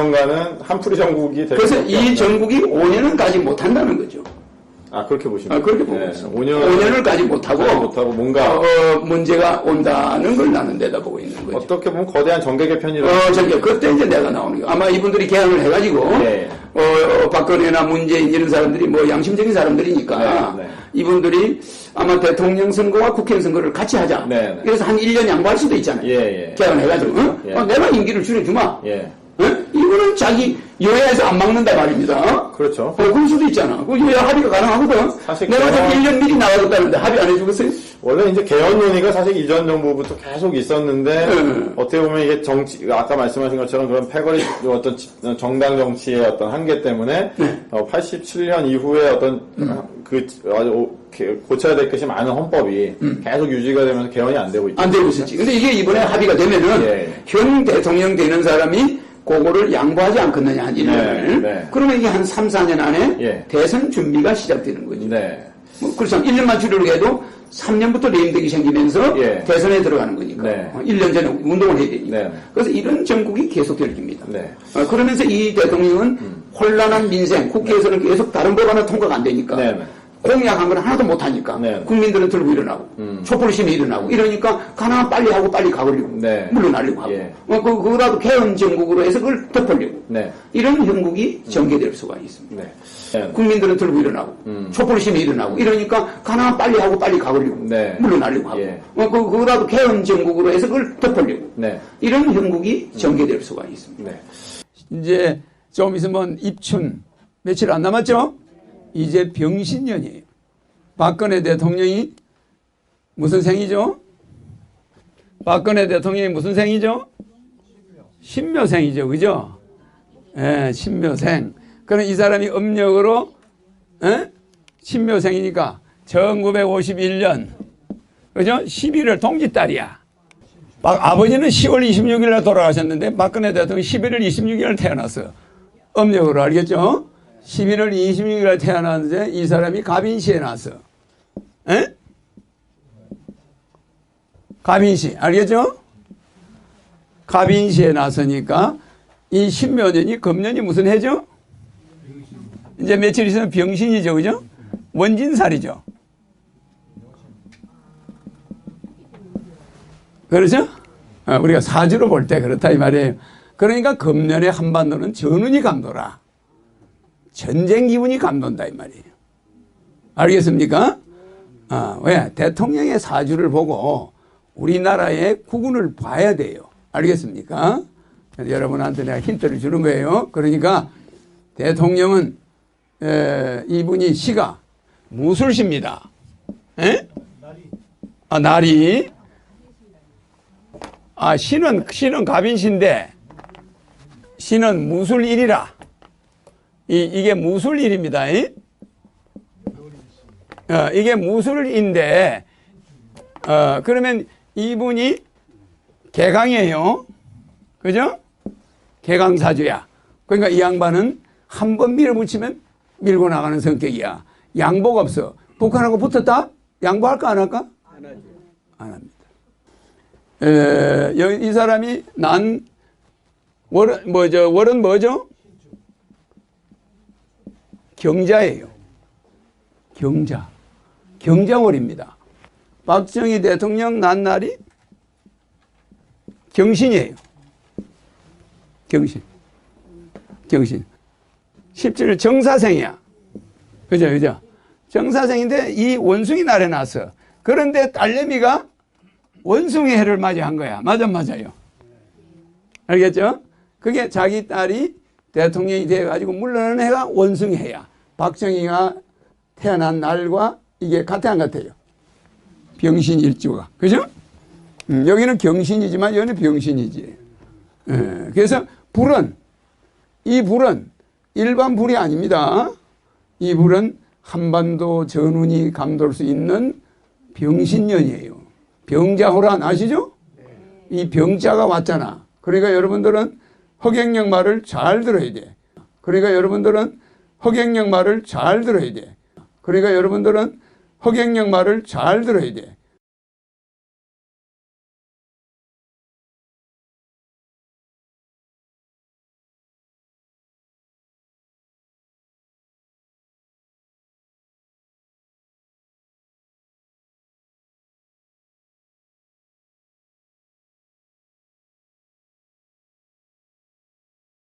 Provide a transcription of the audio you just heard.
당분간은 한풀이 정국이 될 그래서 이. 정국이 5년은 가지 못한다는 거죠. 아 그렇게 보시면 아, 그렇게 보고 있습니다. 5년 5년을 가지 못하고, 못하고 뭔가 어, 문제가 온다는 걸 나는 내다보고 있는 거죠. 어떻게 보면 거대한 정계 개편이라 어, 저기, 그때 이제 내가 나오는 거. 아마 이분들이 개항을 해가지고, 네. 어, 어, 박근혜나 문재인 이런 사람들이 뭐 양심적인 사람들이니까, 네, 네. 이분들이 아마 대통령 선거와 국회의원 선거를 같이 하자. 네, 네. 그래서 한 1년 양보할 수도 있잖아요. 예, 예. 개항을 해가지고, 어? 예. 어, 내가 임기를 줄여주마. 예 어? 이거는 자기 여야에서 안 막는다 말입니다. 그렇죠. 어, 그럴 수도 있잖아. 그 여야 합의가 가능하거든. 사실 내가 개항- 좀 1년 미리 나와줬다는데 합의 안 해주겠어요? 원래 이제 개헌 논의가 사실 이전 정부부터 계속 있었는데 네. 어떻게 보면 이게 정치 아까 말씀하신 것처럼 그런 패거리 어떤 지- 정당 정치의 어떤 한계 때문에 네. 어, 87년 이후에 어떤 음. 그 아주 고쳐야 될 것이 많은 헌법이 음. 계속 유지가 되면서 개헌이 안 되고 있죠. 안 되고 있었지. 근데 이게 이번에 합의가 되면은 예. 현 대통령 되는 사람이 그거를 양보하지 않겠느냐, 한 1년을. 네, 네. 그러면 이게 한 3, 4년 안에 예. 대선 준비가 시작되는 거죠. 네. 뭐 그렇죠. 1년만 줄이려고 해도 3년부터 레임덕이 생기면서 예. 대선에 들어가는 거니까. 네. 어, 1년 전에 운동을 해야 되니까. 네. 그래서 이런 정국이 계속될 겁니다. 네. 어, 그러면서 이 대통령은 혼란한 민생, 국회에서는 계속 다른 법 하나 통과가 안 되니까. 공약한 걸 하나도 못하니까 네. 국민들은 들고 일어나고 촛불심이 일어나고 이러니까 가능한 빨리 하고 빨리 가버리고 네. 물러나려고 하고 예. 어, 그, 그거라도 개헌 정국으로 해서 그걸 덮으려고 네. 이런 형국이 전개될 수가 있습니다. 네. 네. 국민들은 들고 일어나고 촛불심이 일어나고 이러니까 가능한 빨리 하고 빨리 가버리고 네. 물러나려고 하고 예. 어, 그, 그거라도 개헌 정국으로 해서 그걸 덮으려고 네. 이런 형국이 전개될 수가 있습니다. 네. 이제 좀 있으면 입춘 며칠 안 남았죠? 이제 병신년이에요. 박근혜 대통령이 무슨 생이죠? 박근혜 대통령이 무슨 생이죠? 신묘생이죠, 그죠? 예, 신묘생. 그럼 이 사람이 음력으로 예? 신묘생이니까 1951년 그죠? 11월 동짓달이야. 막 아버지는 10월 26일 날 돌아가셨는데 박근혜 대통령이 11월 26일 날 태어났어요. 음력으로 알겠죠? 11월 26일 날 태어났는데 이 사람이 가빈시에 났어. 에? 가빈시 알겠죠? 가빈시에 났으니까 이 신묘년이 금년이 무슨 해죠? 이제 며칠 있으면 병신이죠, 그죠? 원진살이죠. 그렇죠? 어, 우리가 사주로 볼 때 그렇다 이 말이에요. 그러니까 금년의 한반도는 전운이 감도라. 전쟁 기분이 감돈다 이 말이에요. 알겠습니까? 아, 왜? 대통령의 사주를 보고 우리나라의 국운을 봐야 돼요. 알겠습니까? 여러분한테 내가 힌트를 주는 거예요. 그러니까 대통령은 에, 이분이 시가 무술시입니다. 에? 아, 날이 아, 신은, 신은 갑인신데, 신은 무술일이라. 이, 이게 무술일입니다. 이? 어, 이게 무술인데, 어, 그러면 이분이 개강이에요. 그죠? 개강사주야. 그러니까 이 양반은 한 번 밀어붙이면 밀고 나가는 성격이야. 양보가 없어. 북한하고 붙었다? 양보할까, 안 할까? 안 합니다. 에, 여- 이 사람이 난 월은 뭐죠? 월은 뭐죠? 경자예요. 경자. 경자월입니다. 박정희 대통령 난 날이 경신이에요. 경신. 경신. 17일 정사생이야. 그죠, 그죠? 정사생인데 이 원숭이 날에 났어. 그런데 딸내미가 원숭이 해를 맞이한 거야. 맞아, 맞아요. 알겠죠? 그게 자기 딸이 대통령이 돼가지고 물러나는 해가 원숭이 해야. 박정희가 태어난 날과 이게 같아, 안 같아요? 병신 일주가. 그죠? 음, 여기는 경신이지만 여기는 병신이지. 예, 그래서 불은, 이 불은 일반 불이 아닙니다. 이 불은 한반도 전운이 감돌 수 있는 병신년이에요. 병자호란 아시죠? 이 병자가 왔잖아. 그러니까 여러분들은 허경영 말을 잘 들어야 돼. 그러니까 여러분들은 허경영 말을 잘 들어야 돼. 그러니까 여러분들은 허경영 말을 잘 들어야 돼.